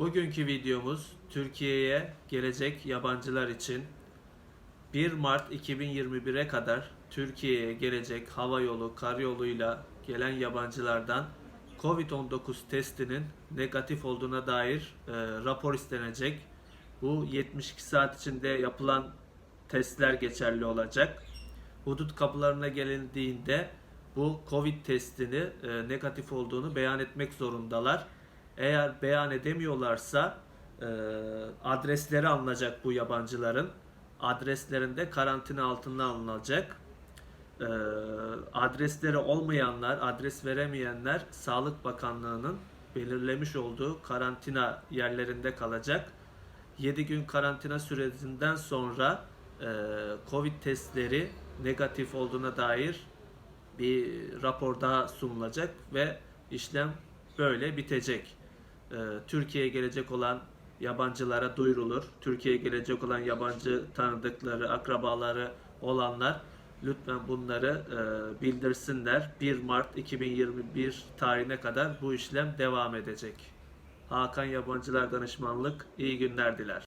Bugünkü videomuz Türkiye'ye gelecek yabancılar için 1 Mart 2021'e kadar Türkiye'ye gelecek hava yolu, karayoluyla gelen yabancılardan Covid-19 testinin negatif olduğuna dair e, rapor istenecek. Bu 72 saat içinde yapılan testler geçerli olacak. Hudut kapılarına gelindiğinde bu Covid testini e, negatif olduğunu beyan etmek zorundalar. Eğer beyan edemiyorlarsa e, adresleri alınacak bu yabancıların. Adreslerinde karantina altına alınacak. E, adresleri olmayanlar, adres veremeyenler Sağlık Bakanlığı'nın belirlemiş olduğu karantina yerlerinde kalacak. 7 gün karantina süresinden sonra e, Covid testleri negatif olduğuna dair bir rapor daha sunulacak ve işlem böyle bitecek. Ee, Türkiye'ye gelecek olan yabancılara duyurulur. Türkiye'ye gelecek olan yabancı tanıdıkları, akrabaları olanlar lütfen bunları e, bildirsinler. 1 Mart 2021 tarihine kadar bu işlem devam edecek. Hakan Yabancılar Danışmanlık iyi günler diler.